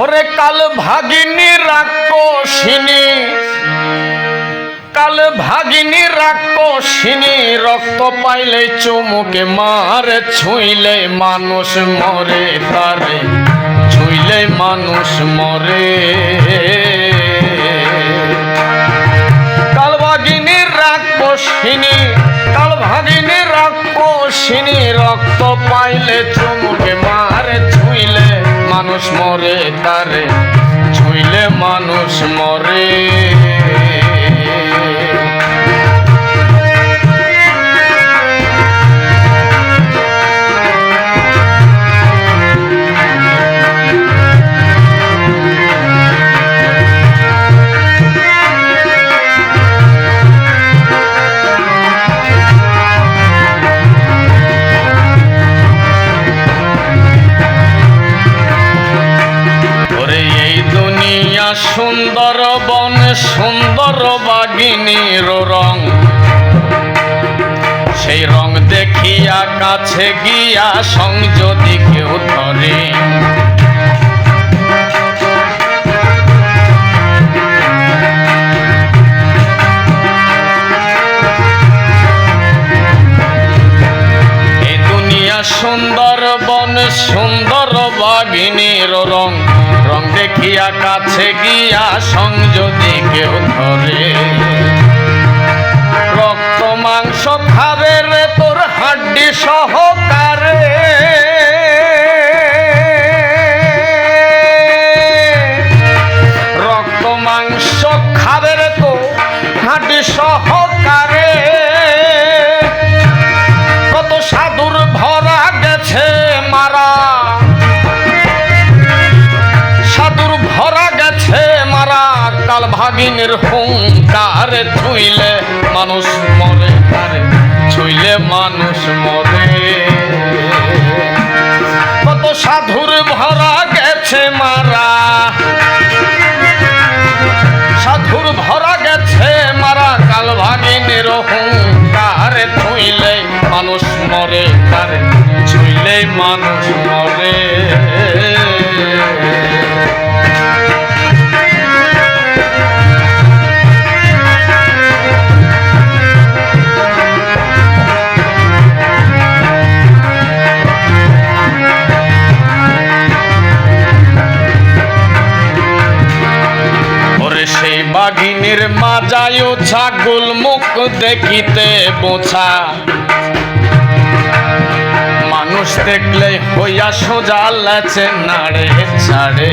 ওরে কাল ভাগিনী রাক্ষসিনী, কাল ভাগিনী রাক্ষসিনী, রক্ত পাইলে চুমুকে মারে, ছুঁইলে মানুষ মরে, তারে ছুঁইলে মানুষ মরে। কাল ভাগিনী রাক্ষসিনী, কাল ভাগিনী রাক্ষসিনী, রক্ত পাইলে চুমুকে মারে মানুষ মরে তারে ছুইলে মানুষ মরে। গিয়া সংযদি ভাগিনের হুঙ্কার ছুইলে মানুষ মরে তারে ছুইলে মানুষ মরে। কত সাধুর ভরা গেছে মারা, সাধুর ভরা গেছে মারা, কাল ভাগিনের হুঙ্কার ছুইলে মানুষ মরে তারে ছুইলে মানুষ মরে। মাজায় ছাগল মুখ দেখিতে বোঝা। মানুষ দেখলে হইয়া সোজা লেছে নাড়ে, ছাড়ে।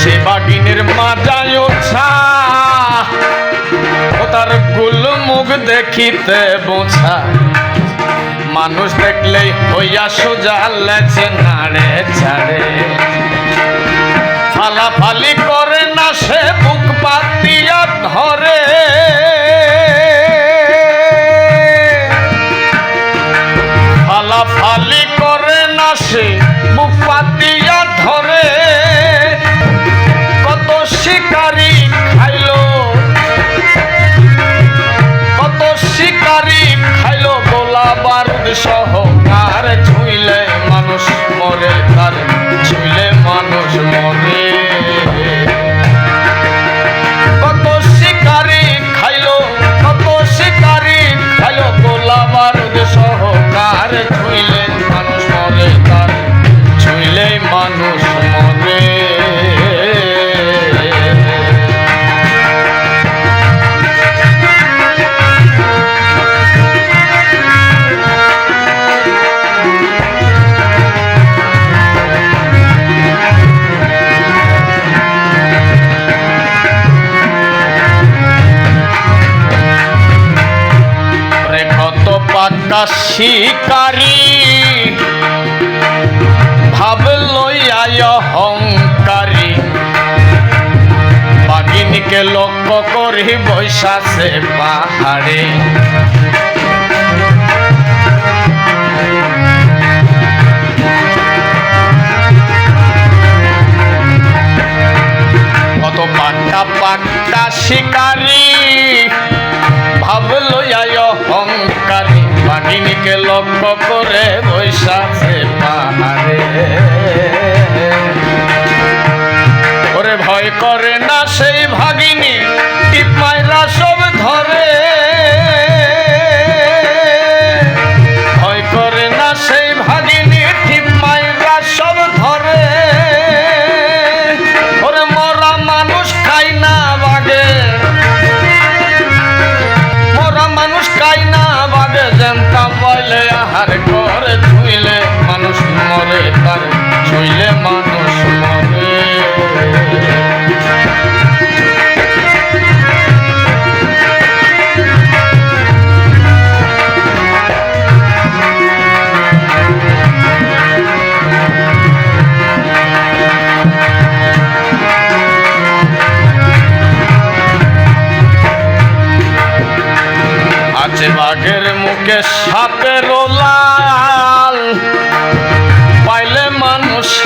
সে বাঘিনীর মাজায় ছা তার গুল মুখ দেখিতে বোঝা। মানুষ দেখলেই হইয়া সোজা লেছে নাড়ে ছাড়ে। ফালাফালি করে না সে শিকারি। ভাব লইয়ায় হংকারি বাগিনীকে লক্ষ্য করি বৈশাসে পাহাড়ে। কত পাক্কা পাক্কা শিকারি। ভাগিনীকে লক্ষ্য করে বৈশাখে পাহাড়ে। ওরে ভয় করে না সেই ভাগিনী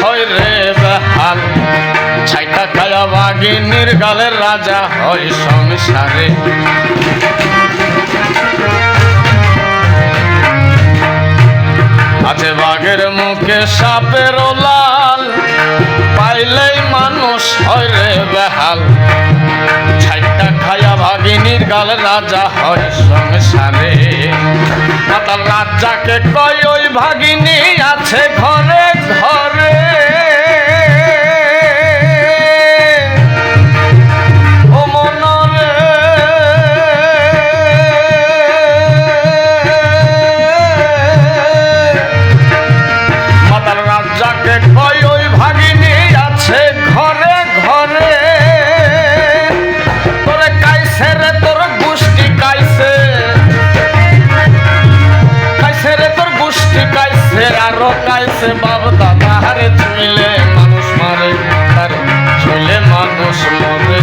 হয় রে বেহাল। ছাইটা খায়া বাঘিনীর গালের রাজা হয় সংসারে। আছে বাঘের মুখে সাপের লাল, পাইলেই মানুষ হয় রে বেহাল। ছাইটা খায়া ভাগিনীর গাল রাজা হয় সংসারে। মাতাল রাজাকে কয়, ওই ভাগিনী আছে ঘরে? আরও কাইছে বাপ দাদা হারে ছুইলে মানুষ মারে, তার ছুইলে মানুষ মরে।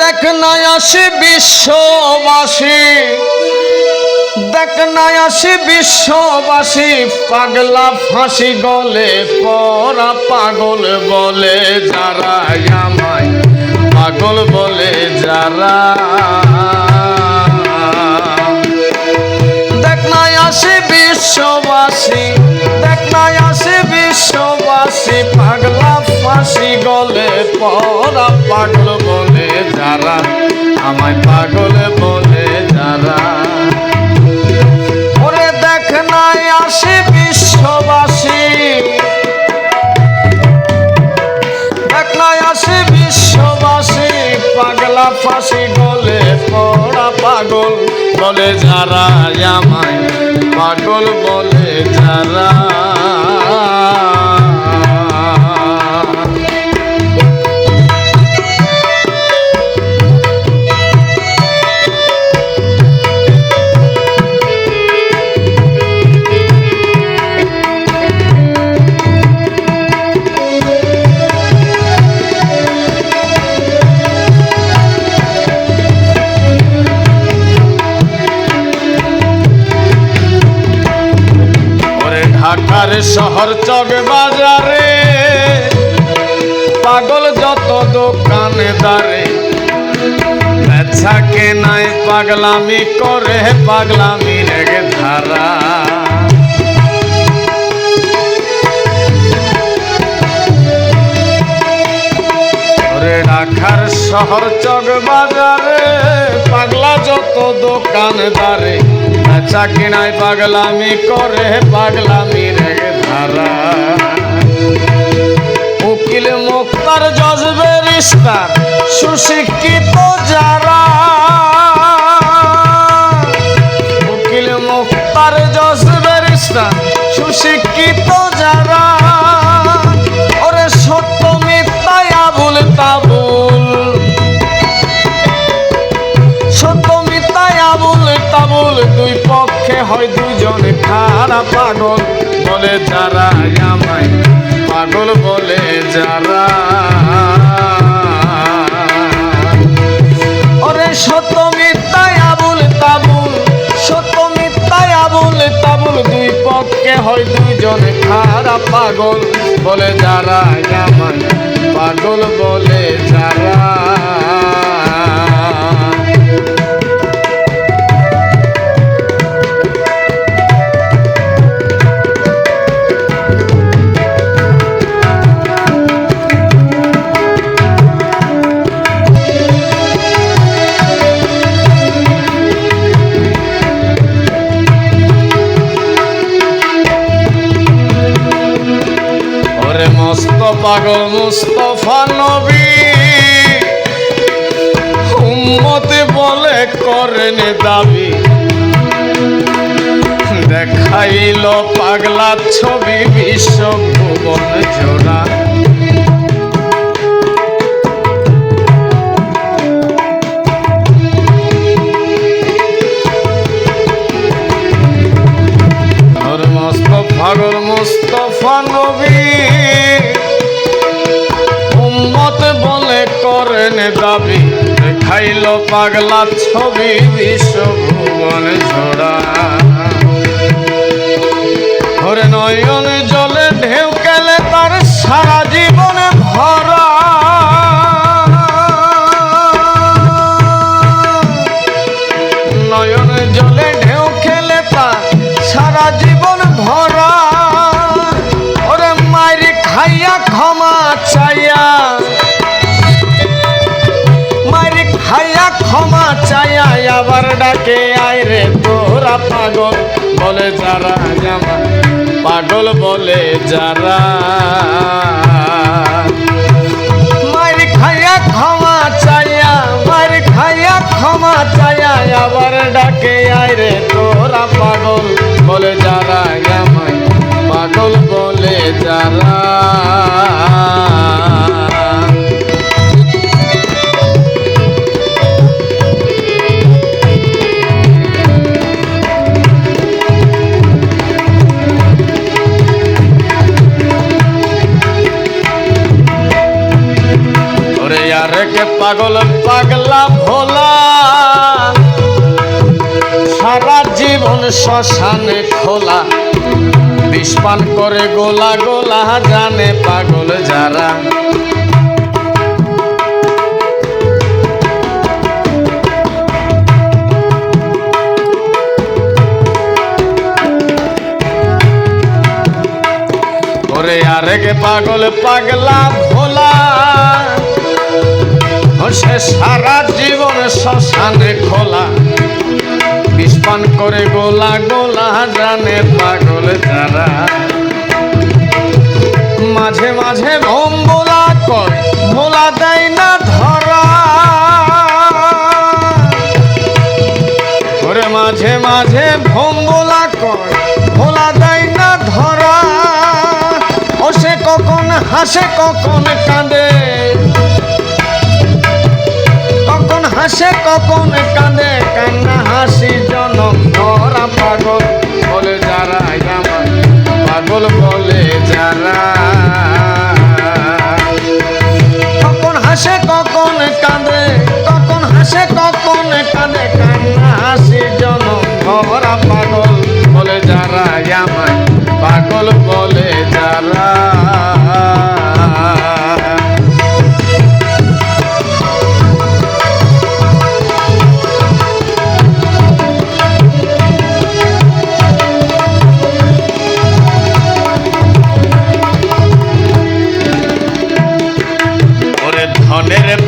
দেখ না আসি বিশ্ববাসী। দেখ না আসি বিশ্ববাসী, পাগলা ফাঁসি গলে, পরা পাগল বলে যারা আমায় পাগল বলে যারা। দেখ না আসি বিশ্ববাসী, দেখ না আসি বিশ্ববাসী, পাগলা ফাঁসি গলে, পরা পাগল বলে যারা আমায় পাগল বলে যারা ফাঁসি গলে পড়া পাগল বলে যারা আমায়। পাগল বলে যারা ঢাকার শহর চক বাজারে পাগল যত দোকানে দারে। ব্যবসা কেনায় পাগলামি করে পাগলামি রেগে ধারা। ওরে ঢাকার শহর চক বাজারে পাগলা যত দোকানদারে, বেচা কিনায় পাগলামি করে পাগলামি রেগে ধারা। উকিল মুক্তার জজবের ইস্তার, সুশিক্ষিত যারা। উকিল মুক্তার জজবের ইস্তার, সুশিক্ষিত যারা। ওরে সত্য তাবুল সত্য মিথ্যায় আবুল তাবুল দুই পক্ষে হয় দুজন খারাপ পাগল। বলে যারা আমায় পাগল বলে যারা। পক্ষে হয় দুজন খারাপ পাগল বলে যারা আমায় পাগল বলে যারা। মস্ত পাগল মুস্তফা নবী। উম্মতে বলে করেন দাবি। দেখাইল পাগলা ছবি বিশ্ব ভুবন জোড়া। পাগল মুস্তফা নবী। করেন দাবি, দেখাইল পাগলা ছবি বিশ্ব ভুবন ঝোড়া ওরে নয়ন জলে ঢেউ গেলে তার সারা জীবন ভরা। নয়ন জলে ঢেউ খেলে তার সারা জীবন ভরা। ওরে খাইয়া ক্ষমা ক্ষমা চাইয়া আবার ডাকে, আয় রে তোরা পাগল বলে যারা জামা পাগল বলে যারা। মারি খাইয়া ক্ষমা চাইয়া মারি খাইয়া ক্ষমা চাইয়া আবার ডাকে, আয় রে তোরা পাগল বলে যারা আমায় পাগল বলে যারা। আরে কে পাগল, পাগলা ভোলা। সারা জীবন শ্মশানে খোলা। বিষপান করে গোলা গোলা, জানে পাগল যারা। ওরে আরে পাগল, পাগলা সে সারা জীবন শ্মশানে খোলা। বিষপান করে গোলা গোলা জানে পাগল যারা। মাঝে মাঝে ভোলা করে, ভোলা দেয় না ধরা। ওরে মাঝে মাঝে ভোলা করে, ভোলা দেয় না ধরা। ও সে কখন হাসে, কখন কাঁদে। হাসে কখন কাঁদে, কান্না, হাসি জনম ধরা পাগল। বলে যারা পাগল বলে যারা। কখন হাসে, কখন কাঁদে, কখন হাসে, কখন কাঁদে, কান্না, হাসি জনম ধরা পাগল।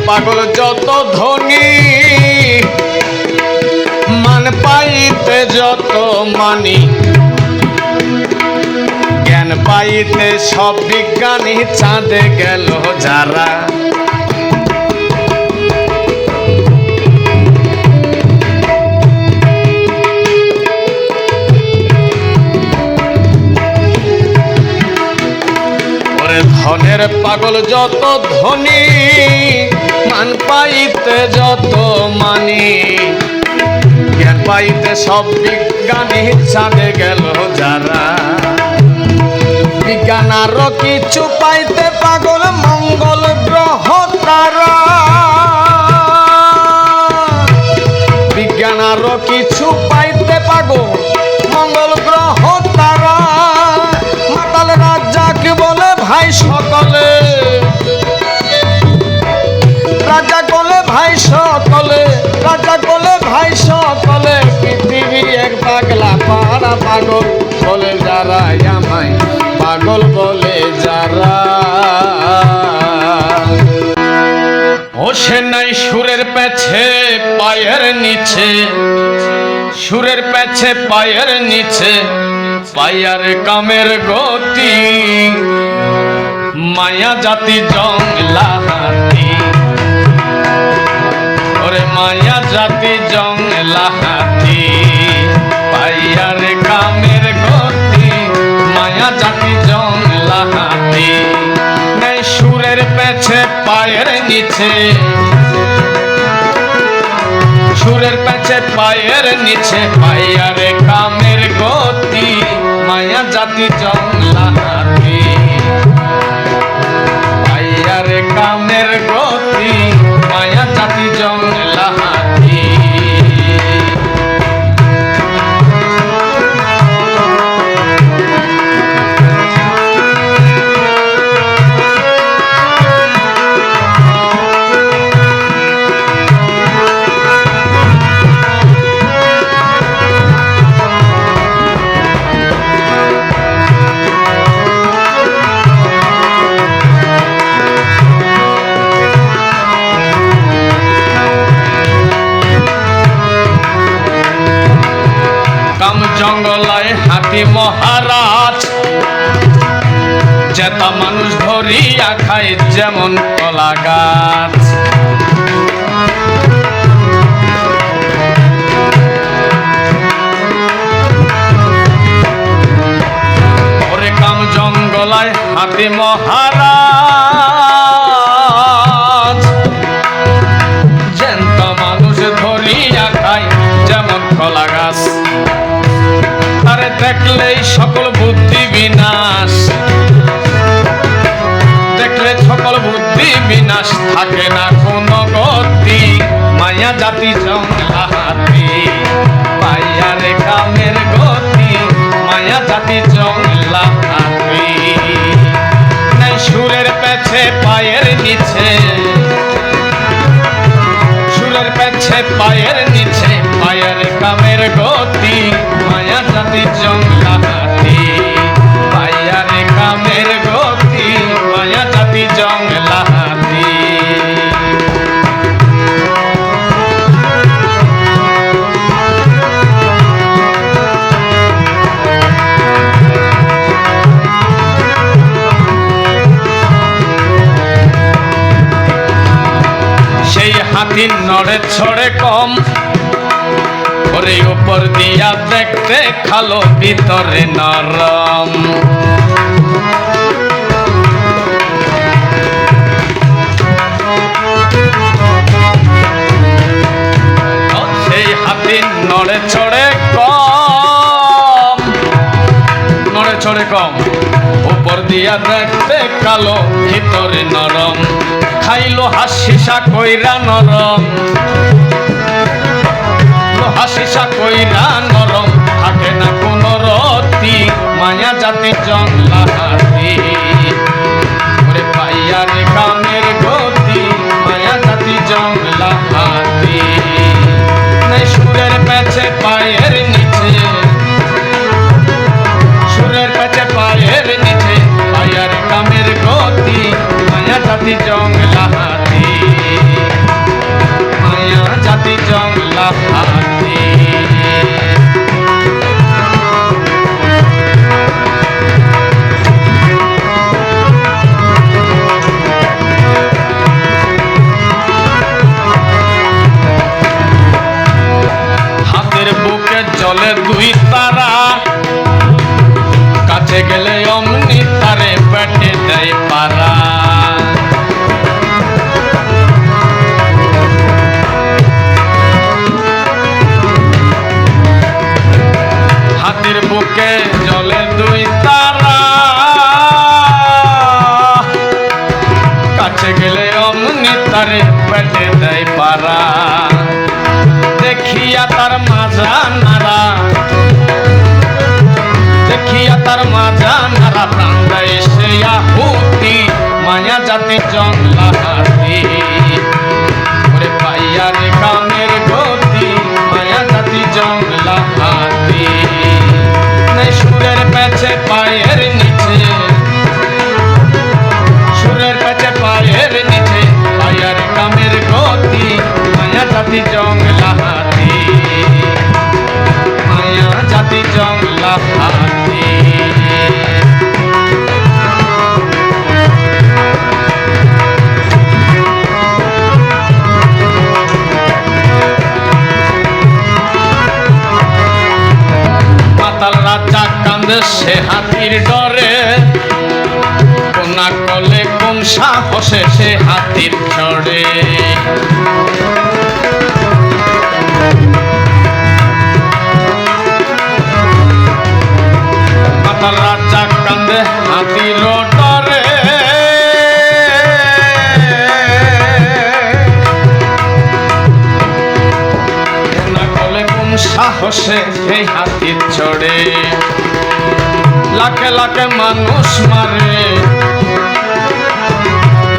পাগল যত ধনী, মান পাইতে যত মানি। জ্ঞান পাইতে সব বিজ্ঞানী চাঁদে গেল যারা। ধনের পাগল যত ধনী মান পাইতে যত মানি, জ্ঞান পাইতে সব বিজ্ঞানী চাঁদে গেল যারা। বিজ্ঞান আরও কিছু পাইতে পাগল, মঙ্গল গ্রহ তারা। বিজ্ঞান আরও কিছু পাইতে পাগল পেছে পায়ের নিচে, সুরের পেছে পায়ের নিচে, পায়ার কামের গতি, মায়া জাতি জংলা হাতি। ওরে মায়া জাতি জংলা হাতি পাইয়ার কামের গতি, মায়া জাতি জংলা হাতি। সুরের পেছে পায়ের নিচে সুরের পেছে পায়ের নিচে পাইয়ার কামের গতি, মায়া জাতি জংলা হাতি। পাইয়ার কামের গতি, মায়া জাতি হাতি মহারাজ। যেটা মানুষ ধরিয়া খায় যেমন কলা গাছ। জঙ্গলায় হাতি মহারাজ। বিনাশ। দেখলে সকল বুদ্ধি বিনাশ, থাকে না কোন গতি। মায়া জাতি জংলা হাতি পাইয়ার কামের গতি। মায়া জাতি জংলা হাতি নাই সুরের পেছে, পায়ের নিচে। সুরের পেছে, পায়ের নিচে, পায়ের কামের গতি। মায়া জাতি জংলা খালো ভিতরে নরম। সেই হাতি নড়ে ছড়ে কম। নড়ে ছড়ে কম। উপর দিয়া দেখতে কালো, ভিতরে নরম। খাইলো হাসিসা কইরা নরম। হাসিসা কইরা নরম। মায়া জাতি জংলা জলে দুই সাহসে এই হাতির চড়ে। লাখে লাখে মানুষ মারে।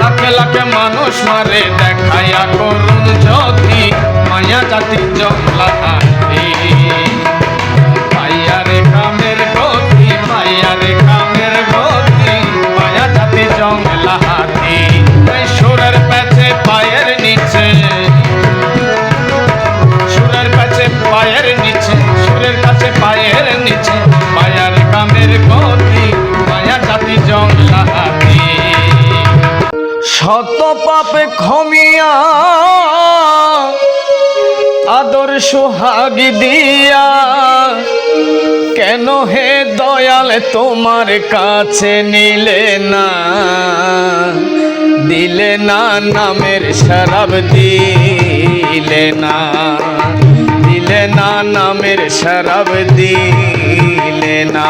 লাখে লাখে মানুষ মারে, দেখাইয়া করুন যদি মায়া জাতি জংলা শত পাপে ক্ষমিয়া, আদর সোহাগ দিয়া, কেন হে দয়াল তোমার কাছে নিলে না? দিলে না নামের শরাব দিলে না। দিলে না নামের শরাব দিলে না।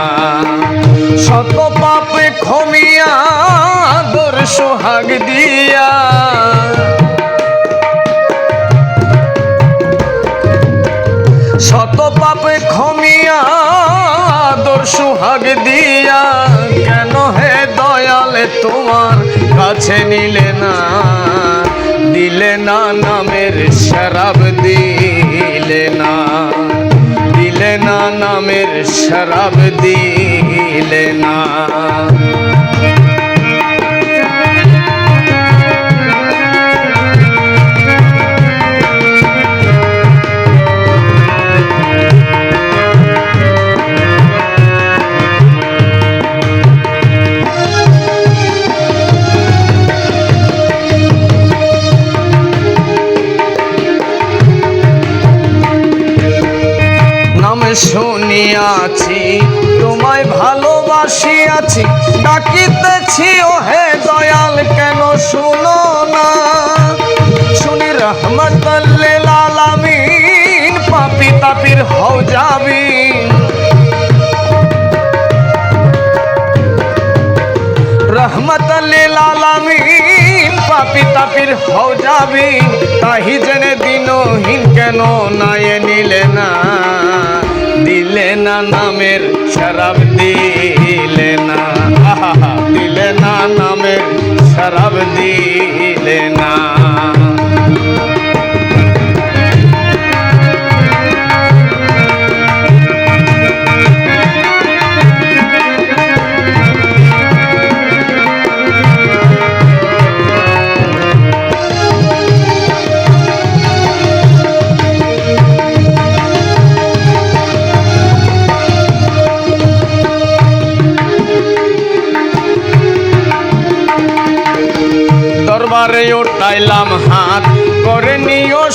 শত পাপে ক্ষমিয়া সোহাগ দিয়া। শত পাপে ক্ষমিয়া আদর সোহাগ দিয়া। কেন হে দয়ালে, তোমার কাছে নিলে না? দিলে না নামের শরাব দিলে না। দিলে না নামের শরাব দিলে না। ডাকিতেছি ও হে দয়াল, কেন শুনো না? শুনি রহমতুল্লিল আলামিন, পাপি তাপির হও যাবি রহমতুল্লিল আলামিন, পাপি তাপির হও যাবি তাহি জেনে দিনহীন কেন নায়ে নিলে না? দিলে না নামের শরাব দিলে না। দিলে না নামের শরাব দিলে না।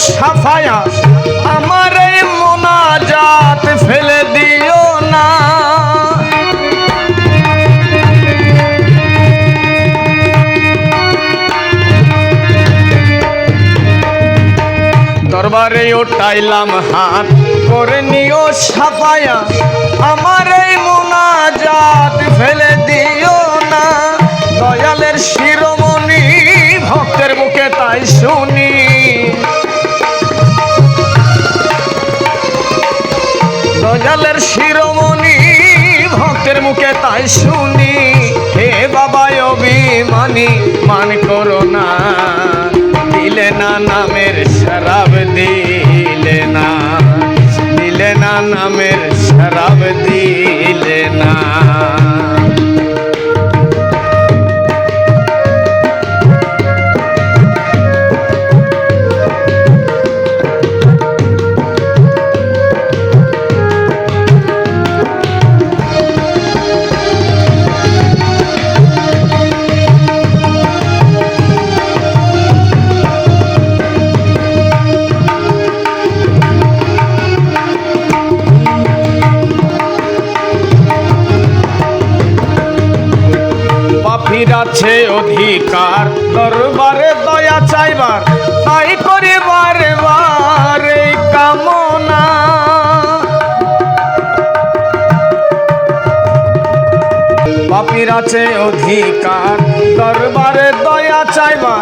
সাফায়া আমার এই মোনাজাত ফেলে দিও না। দরবারে ওটাইলাম হাত করে নিও সাফায়া। শুনি, হে বাবা অভিমানী, মান করো না। দিলে না নামের শরাব দিলে না। দিলে না নামের শরাব দিলে না। আছে অধিকার। দরবারে দয়া চাইবার, তাই করে বারে কামনা। পাপির আছে অধিকার, দরবারে দয়া চাইবা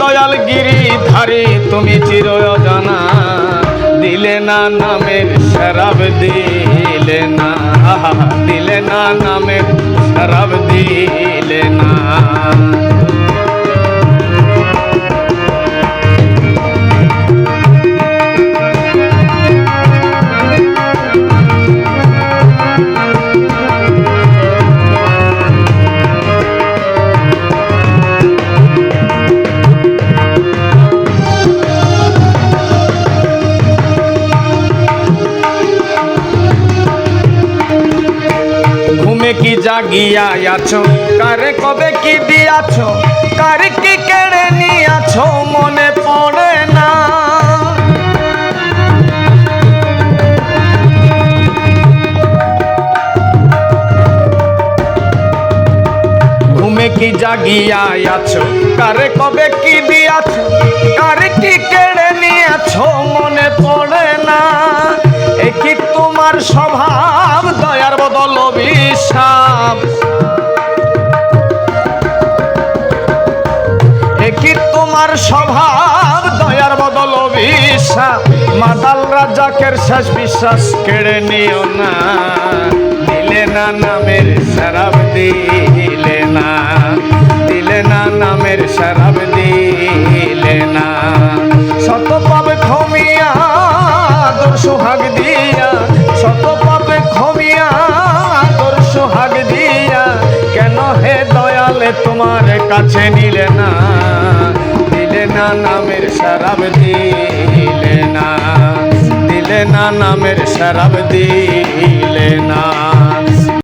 দয়াল গিরি ধারি, তুমি চির জানা দিলে না নামের শরাব দিলে না দিলে না নামের শরাব দিলে কি জাগিয়া আছো কারে কবে কি দিয়াছো? কারে কি কেড়ে নিয়াছো? মনে পড়ে না। ঘুমে কি জাগিয়া আছো কারে কবে কি দিয়াছো? কারে কি কেড়ে নিয়াছো? মনে পড়ে না। এ কি তোমার স্বভাব? অভিশাপ কি তোমার স্বভাব? দয়ার বদল অভিশাপ। মাতাল রাজাকের শেষ বিশ্বাস কেড়ে নিও না। দিলে না নামের শরাব দিলে না। দিলে না নামের শরাব দিলে না। শত পাবে ক্ষমিয়া তোর সোহাগ দিয়া সোহাগ দিয়া, কেন হে দয়ালে তোমার কাছে নিলে না? দিলে না নামের শরাব দিলে না। দিলে না নামের শরাব দিলে না।